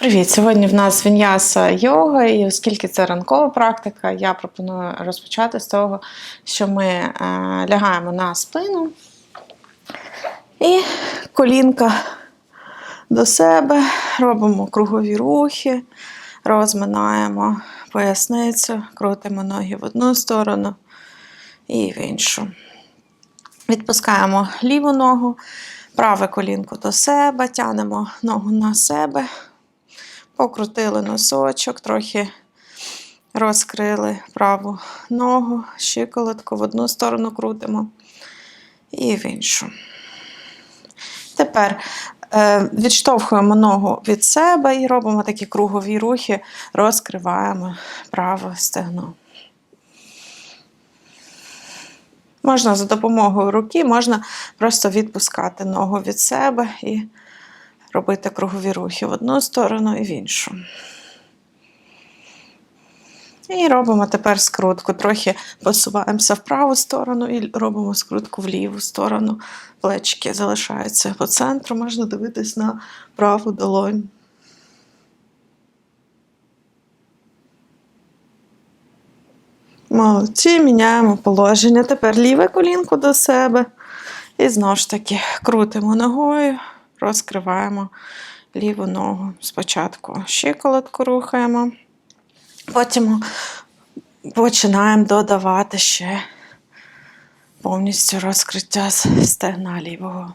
Привіт! Сьогодні в нас він'яса йога, і оскільки це ранкова практика, я пропоную розпочати з того, що ми е, лягаємо на спину і колінка до себе, робимо кругові рухи, розминаємо поясницю, крутимо ноги в одну сторону і в іншу. Відпускаємо ліву ногу, праве колінко до себе, тянемо ногу на себе. Покрутили носочок, трохи розкрили праву ногу, щиколотку в одну сторону крутимо і в іншу. Тепер е, відштовхуємо ногу від себе і робимо такі кругові рухи, розкриваємо праве стегно. Можна за допомогою руки, можна просто відпускати ногу від себе і робити кругові рухи в одну сторону і в іншу. І робимо тепер скрутку. Трохи посуваємося в праву сторону і робимо скрутку в ліву сторону. Плечики залишаються по центру, можна дивитись на праву долонь. Молодці, міняємо положення. Тепер ліве колінко до себе. І знову ж таки крутимо ногою, розкриваємо ліву ногу. Спочатку щиколотку рухаємо, потім починаємо додавати ще повністю розкриття стегна лівого.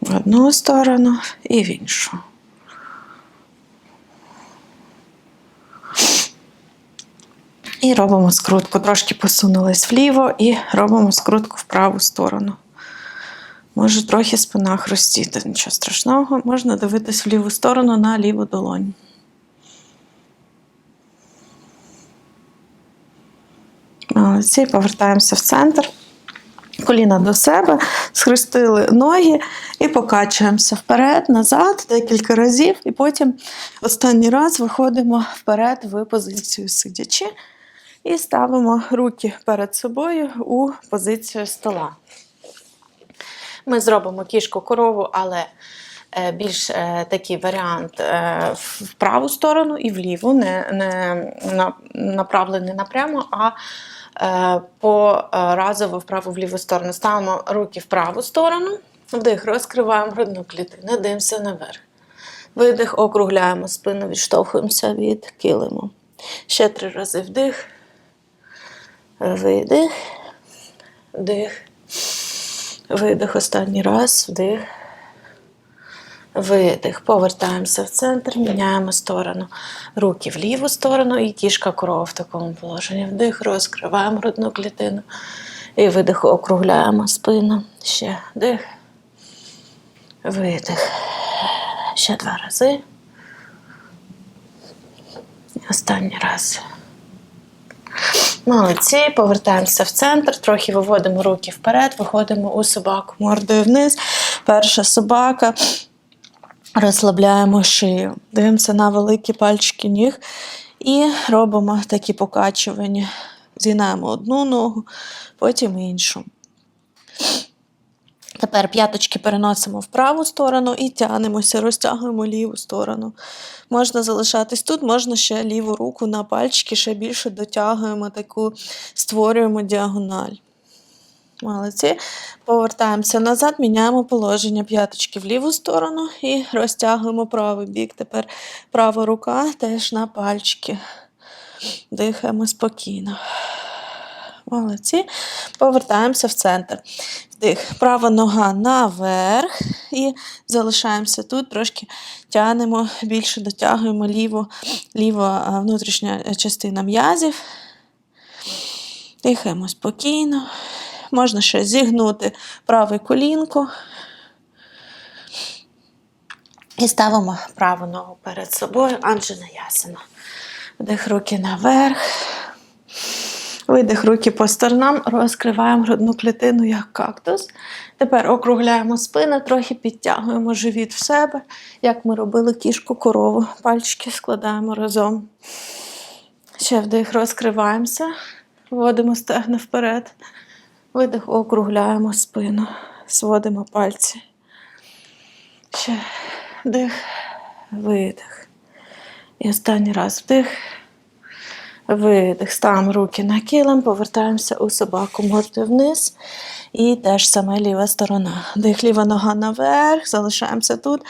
В одну сторону і в іншу. І робимо скрутку. Трошки посунулись вліво і робимо скрутку в праву сторону. Може трохи спина хрустіти, нічого страшного. Можна дивитись в ліву сторону на ліву долонь. Молодці, повертаємося в центр. Коліна до себе, схрестили ноги і покачуємося вперед, назад декілька разів, і потім останній раз виходимо вперед в позицію сидячи. І ставимо руки перед собою у позицію стола. Ми зробимо кішку корову, але е, більш е, такий варіант е, в праву сторону і в ліву, не, не направлений напрямо, а поразово вправо в ліву сторону. Ставимо руки в праву сторону, вдих, розкриваємо грудну клітину, дивимося наверх. Видих, округляємо спину, відштовхуємося від килиму. Ще три рази вдих. Видих, вдих, видих останній раз, вдих, видих. Повертаємося в центр, міняємо сторону. Руки в ліву сторону і кішка корова в такому положенні. Вдих, розкриваємо грудну клітину. І видих, округляємо спину. Ще вдих, видих. Ще два рази. І останній раз. Молодці, повертаємося в центр, трохи виводимо руки вперед, виходимо у собаку мордою вниз. Перша собака. Розслабляємо шию. Дивимося на великі пальчики ніг і робимо такі покачування. Згинаємо одну ногу, потім іншу. Тепер п'яточки переносимо в праву сторону і тягнемося, розтягуємо ліву сторону. Можна залишатись тут, можна ще ліву руку на пальчики, ще більше дотягуємо таку, створюємо діагональ. Молодці. Повертаємося назад, міняємо положення п'яточки в ліву сторону і розтягуємо правий бік. Тепер права рука теж на пальчики. Дихаємо спокійно. Молодці. Повертаємося в центр. Вдих. Права нога наверх. І залишаємося тут, трошки тягнемо, більше дотягуємо ліву, ліва внутрішня частина м'язів. Дихаємо спокійно. Можна ще зігнути праве колінко. І ставимо праву ногу перед собою, Анджена ясена. Вдих руки наверх. Видих руки по сторонам, розкриваємо грудну клітину як кактус. Тепер округляємо спину, трохи підтягуємо живіт в себе, як ми робили кішку корову. Пальчики складаємо разом. Ще вдих, розкриваємося, вводимо стегна вперед. Видих, округляємо спину, зводимо пальці. Ще вдих, видих. І останній раз вдих. Видих. Ставимо руки на килим, повертаємося у собаку мордою вниз. І теж саме ліва сторона. Дих, ліва нога наверх, залишаємося тут,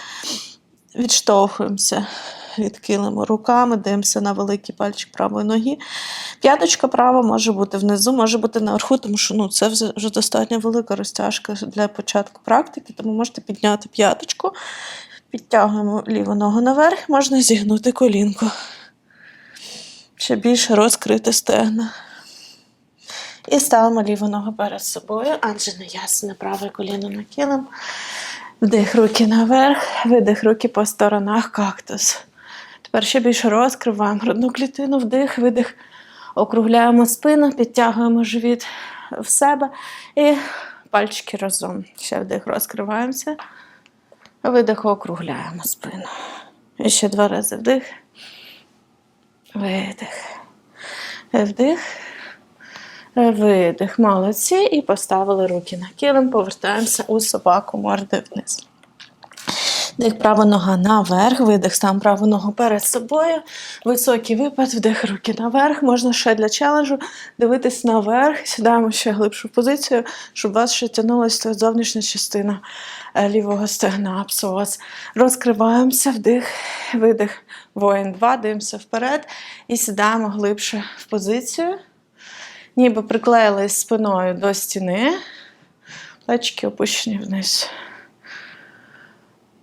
відштовхуємося від килиму руками, дивимося на великий пальчик правої ноги. П'яточка права може бути внизу, може бути наверху, тому що ну, це вже достатньо велика розтяжка для початку практики, тому можете підняти п'яточку, підтягуємо ліву ногу наверх, можна зігнути колінку. Ще більше розкрити стегна. І ставимо ліву ногу перед собою, адже не ясне праве коліно на килим. Вдих руки наверх, видих руки по сторонах кактус. Тепер ще більше розкриваємо грудну клітину, вдих, видих, округляємо спину, підтягуємо живіт в себе і пальчики разом. Ще вдих, розкриваємося. Видих, округляємо спину. І ще два рази вдих. Видих. Вдих. Видих. Молодці. І поставили руки на килим, повертаємося у собаку морди вниз. Дих, права нога наверх, видих, став праву ногу перед собою. Високий випад, вдих, руки наверх. Можна ще для челенджу дивитись наверх. Сідаємо ще глибшу позицію, щоб у вас ще тягнулася зовнішня частина е, лівого стегна, псоас. Розкриваємося, вдих, видих, воїн 2, дивимося вперед і сідаємо глибше в позицію. Ніби приклеїлись спиною до стіни, плечики опущені вниз.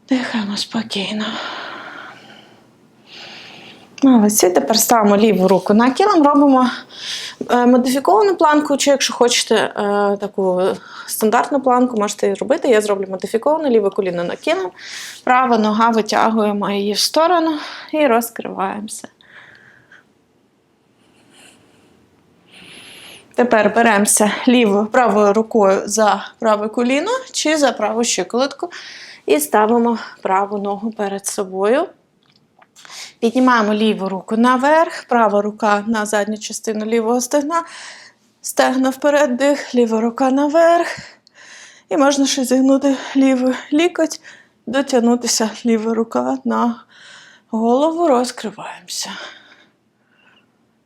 Дихаємо спокійно. Молодці. Тепер ставимо ліву руку на килим, робимо е, модифіковану планку, чи якщо хочете е, таку стандартну планку, можете її робити. Я зроблю модифіковану, ліве коліно на килим, права нога витягуємо її в сторону і розкриваємося. Тепер беремося лівою правою рукою за праве коліно чи за праву щиколотку і ставимо праву ногу перед собою. Піднімаємо ліву руку наверх, права рука на задню частину лівого стегна, стегна вперед, дих, ліва рука наверх. І можна ще зігнути лівий лікоть, дотягнутися ліва рука на голову, розкриваємося.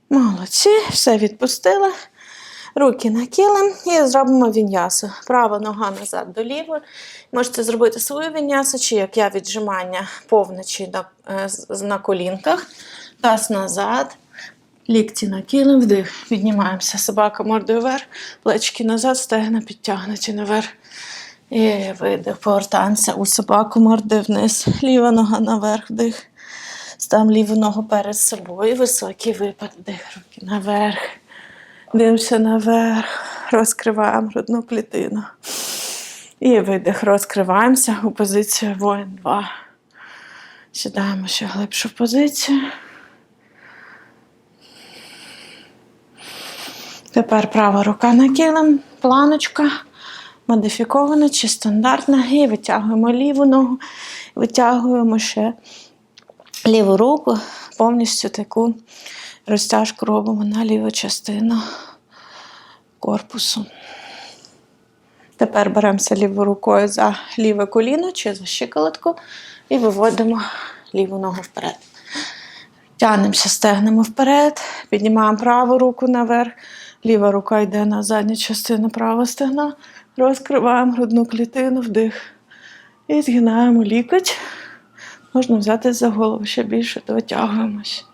Молодці, все відпустили. Руки на килим і зробимо віньясу. Права нога назад до лівої. Можете зробити свою віньясу, чи як я віджимання повне чи на, е, на колінках. Таз назад. Лікті на килим, вдих. Піднімаємося. Собака мордою вверх, плечки назад, стегна підтягнуті наверх. І видих. Повертаємося у собаку мордою вниз. Ліва нога наверх, вдих. Ставимо ліву ногу перед собою. Високий випад, вдих, руки наверх. Дивимося наверх, розкриваємо грудну клітину. І видих, розкриваємося у позицію воїн 2. Сідаємо ще глибшу позицію. Тепер права рука на килим, планочка, модифікована чи стандартна. І витягуємо ліву ногу, витягуємо ще ліву руку, повністю таку розтяжку робимо на ліву частину корпусу. Тепер беремося лівою рукою за ліве коліно чи за щиколотку і виводимо ліву ногу вперед. Тягнемося стегнемо вперед, піднімаємо праву руку наверх, ліва рука йде на задню частину правого стегна, розкриваємо грудну клітину, вдих. І згинаємо лікоть. Можна взяти за голову ще більше, дотягуємось.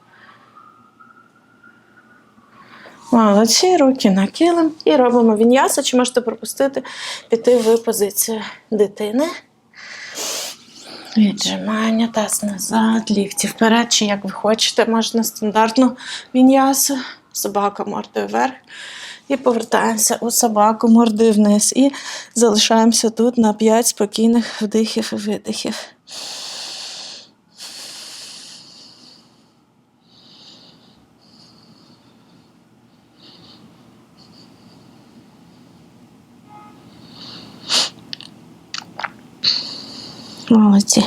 Молодці, руки на килим. І робимо віньясу, чи можете пропустити піти в позицію дитини. Віджимання, таз назад, лікті вперед, чи як ви хочете, можна стандартну віньясу, собака мордою вверх. І повертаємося у собаку мордою вниз. І залишаємося тут на 5 спокійних вдихів і видихів. Молодці.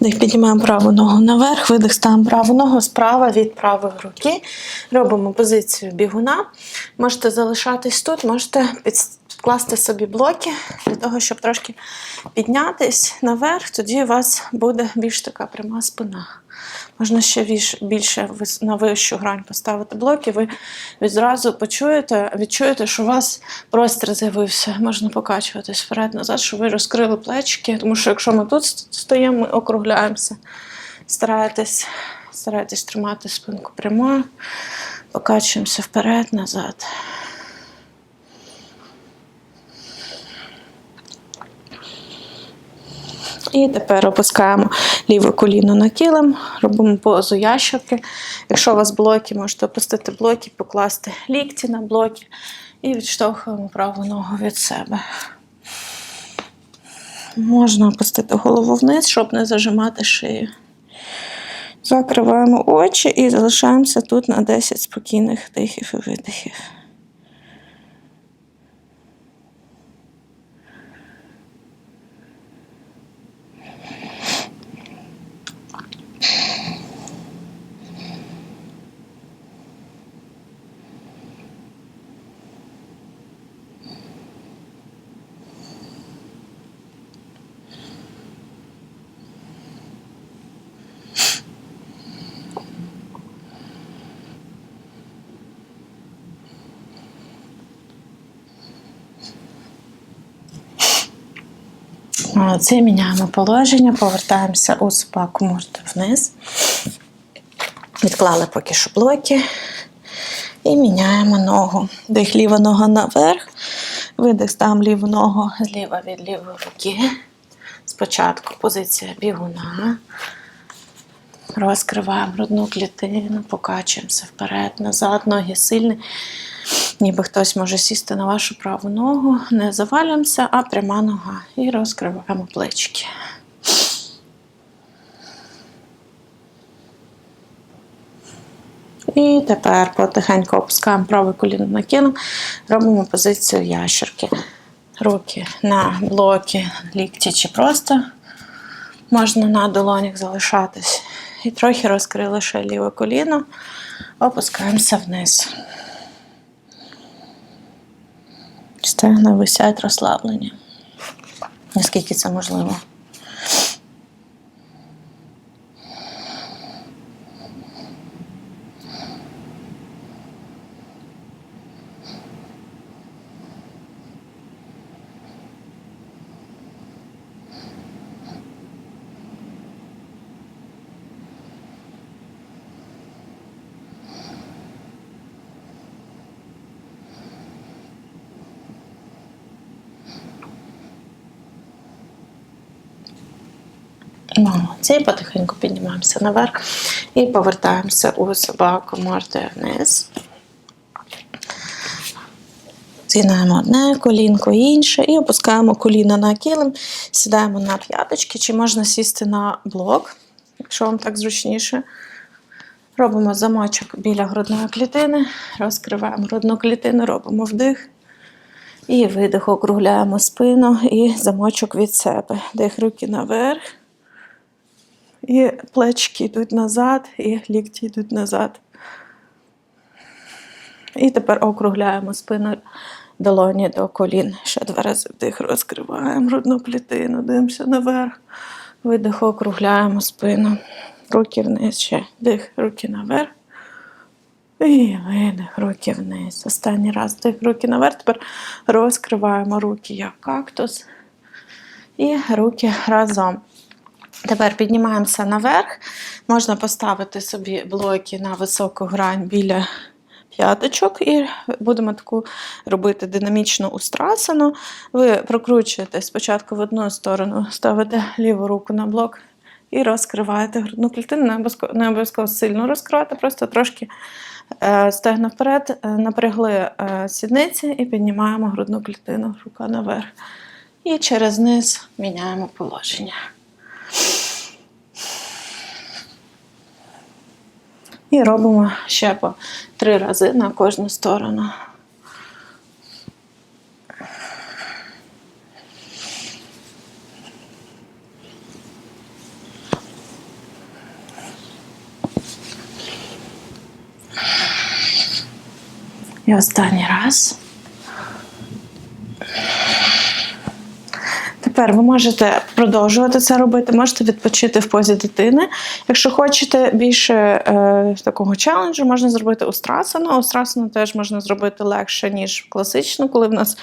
Вдих, піднімаємо праву ногу наверх, видих, ставимо праву ногу справа від правої руки. Робимо позицію бігуна. Можете залишатись тут, можете підкласти собі блоки для того, щоб трошки піднятись наверх, тоді у вас буде більш така пряма спина. Можна ще більше на вищу грань поставити блоки, ви відразу почуєте, відчуєте, що у вас простір з'явився. Можна покачуватись вперед-назад, щоб ви розкрили плечики. Тому що якщо ми тут стоїмо, ми округляємося. Старайтесь, старайтесь тримати спинку прямою, покачуємося вперед-назад. І тепер опускаємо ліве коліно на килим, робимо позу ящерки. Якщо у вас блоки, можете опустити блоки, покласти лікті на блоки і відштовхуємо праву ногу від себе. Можна опустити голову вниз, щоб не зажимати шию. Закриваємо очі і залишаємося тут на 10 спокійних дихів і видихів. Молодці, міняємо положення, повертаємося у собаку морду вниз. Відклали поки що блоки. І міняємо ногу. Дих ліва нога наверх. Видих ставимо ліву ногу зліва від лівої руки. Спочатку позиція бігуна. Розкриваємо грудну клітину, покачуємося вперед, назад, ноги сильні. Ніби хтось може сісти на вашу праву ногу, не завалюємося, а пряма нога. І розкриваємо плечики. І тепер потихеньку опускаємо праве коліно на кіно, робимо позицію ящерки. Руки на блоки, лікті чи просто можна на долонях залишатись. І трохи розкрили ще ліве коліно, опускаємося вниз. Стегна висять розслаблені. Наскільки це можливо. Молодці, потихеньку піднімаємося наверх і повертаємося у собаку мордою вниз. Згинаємо одне колінко інше і опускаємо коліна на килим, сідаємо на п'яточки, чи можна сісти на блок, якщо вам так зручніше. Робимо замочок біля грудної клітини, розкриваємо грудну клітину, робимо вдих. І видих, округляємо спину і замочок від себе. Дих руки наверх. І плечки йдуть назад, і лікті йдуть назад. І тепер округляємо спину долоні до колін. Ще два рази вдих, розкриваємо грудну клітину, дивимося наверх. Видих, округляємо спину. Руки вниз ще. Дих, руки наверх. І видих, руки вниз. Останній раз вдих, руки наверх. Тепер розкриваємо руки як кактус. І руки разом. Тепер піднімаємося наверх. Можна поставити собі блоки на високу грань біля п'яточок і будемо таку робити динамічну устрасану. Ви прокручуєте спочатку в одну сторону, ставите ліву руку на блок і розкриваєте грудну клітину. Не обов'язково, обов'язково сильно розкривати, просто трошки е, стегна вперед, е, напрягли е, сідниці і піднімаємо грудну клітину, рука наверх. І через низ міняємо положення. І робимо ще по три рази на кожну сторону. І останній раз. Тепер ви можете продовжувати це робити, можете відпочити в позі дитини. Якщо хочете більше е, такого челенджу, можна зробити устрасану. Устрасану теж можна зробити легше, ніж класичну, коли в нас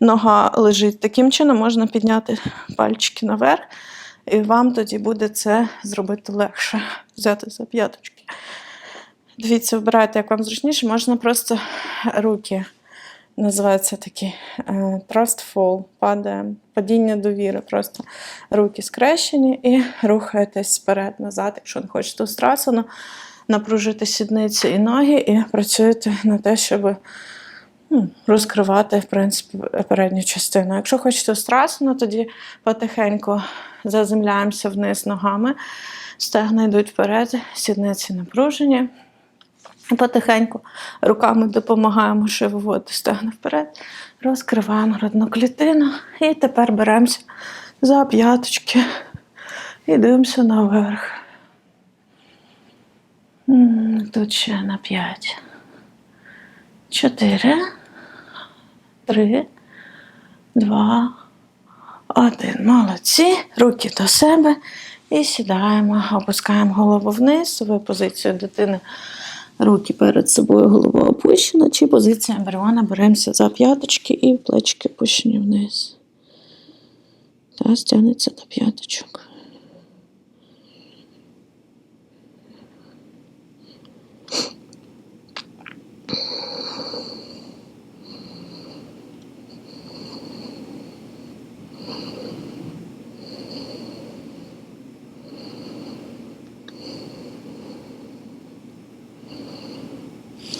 нога лежить. Таким чином можна підняти пальчики наверх, і вам тоді буде це зробити легше. Взяти за п'яточки. Дивіться, вибирайте, як вам зручніше, можна просто руки. Називається такий е, trust fall, падає, падіння довіри. Просто руки скрещені і рухаєтесь вперед, назад, якщо не хочете устрасано, напружити сідниці і ноги, і працюєте на те, щоб ну, розкривати в принципі, передню частину. Якщо хочете устрасано, тоді потихеньку заземляємося вниз ногами, стегна йдуть вперед, сідниці напружені. Потихеньку руками допомагаємо ще виводити стегна вперед, розкриваємо грудну клітину і тепер беремося за п'яточки і дивимося наверх. Тут ще на п'ять. Чотири, три, два, один. Молодці. Руки до себе. І сідаємо, опускаємо голову вниз, свою позицію дитини. Руки перед собою, голова опущена, чи позиція ембріона. Беремося за п'яточки і плечики опущені вниз. Та стягнеться до п'яточок.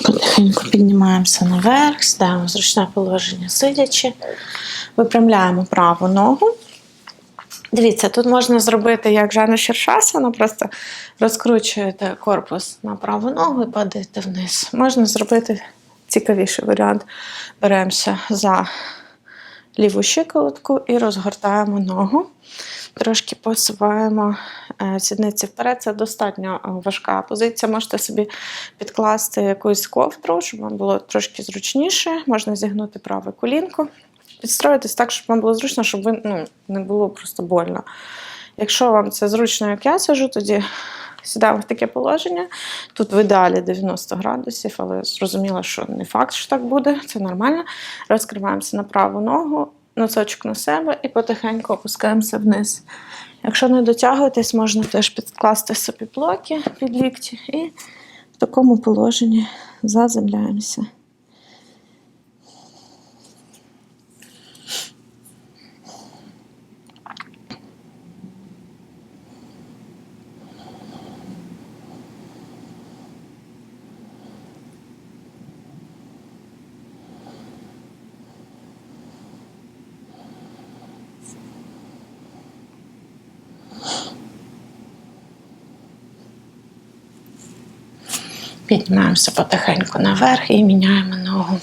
Потихеньку піднімаємося наверх, ставимо зручне положення сидячи, випрямляємо праву ногу. Дивіться, тут можна зробити як Жанна Шершасана, просто розкручуєте корпус на праву ногу і падаєте вниз. Можна зробити цікавіший варіант. Беремося за ліву щиколотку і розгортаємо ногу. Трошки посуваємо е, сідниці вперед. Це достатньо е, важка позиція. Можете собі підкласти якусь ковдру, щоб вам було трошки зручніше. Можна зігнути праве колінко, підстроїтись так, щоб вам було зручно, щоб ви, ну, не було просто больно. Якщо вам це зручно, як я сижу, тоді сідаємо в таке положення. Тут в ідеалі 90 градусів, але зрозуміло, що не факт, що так буде, це нормально. Розкриваємося на праву ногу, носочок на себе і потихеньку опускаємося вниз. Якщо не дотягуєтесь, можна теж підкласти собі блоки під лікті і в такому положенні заземляємося. Піднімаємося потихеньку наверх і міняємо ногу.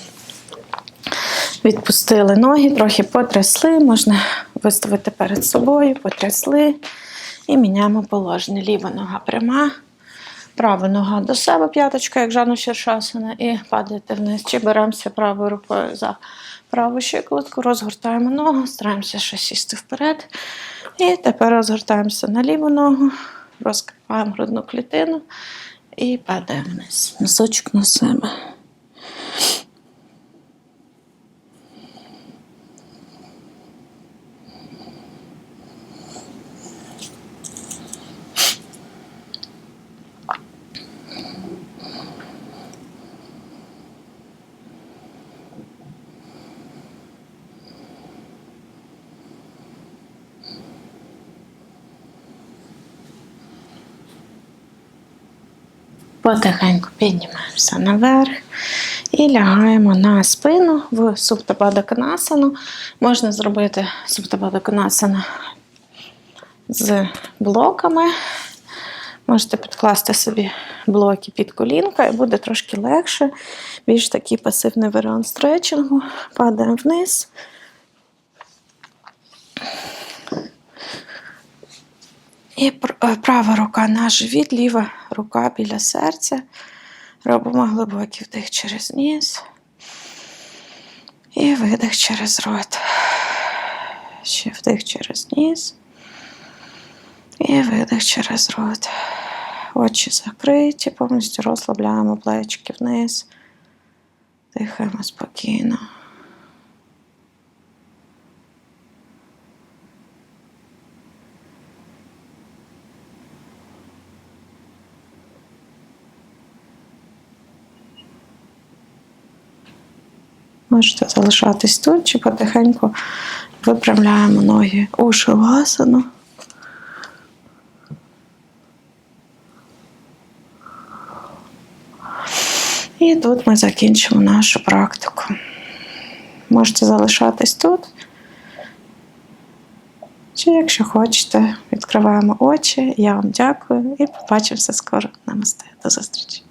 Відпустили ноги, трохи потрясли, можна виставити перед собою, потрясли і міняємо положення. Ліва нога пряма, права нога до себе, п'яточка, як Жану Шершасана, і падаєте вниз. Чи беремося правою рукою за праву щиколотку, розгортаємо ногу, стараємося ще сісти вперед. І тепер розгортаємося на ліву ногу, розкриваємо грудну клітину і падаємо вниз. Носочок на себе. Потихеньку піднімаємося наверх і лягаємо на спину в субтападаканасану. Можна зробити субтападаканасану з блоками. Можете підкласти собі блоки під колінка і буде трошки легше. Більш такий пасивний варіант стретчингу. Падаємо вниз. І е, права рука на живіт, ліва рука біля серця. Робимо глибокий вдих через ніс. І видих через рот. Ще вдих через ніс. І видих через рот. Очі закриті, повністю розслабляємо плечики вниз. Дихаємо спокійно. Можете залишатись тут чи потихеньку випрямляємо ноги у шавасану. І тут ми закінчимо нашу практику. Можете залишатись тут. Чи якщо хочете, відкриваємо очі. Я вам дякую і побачимося скоро. Намасте. До зустрічі.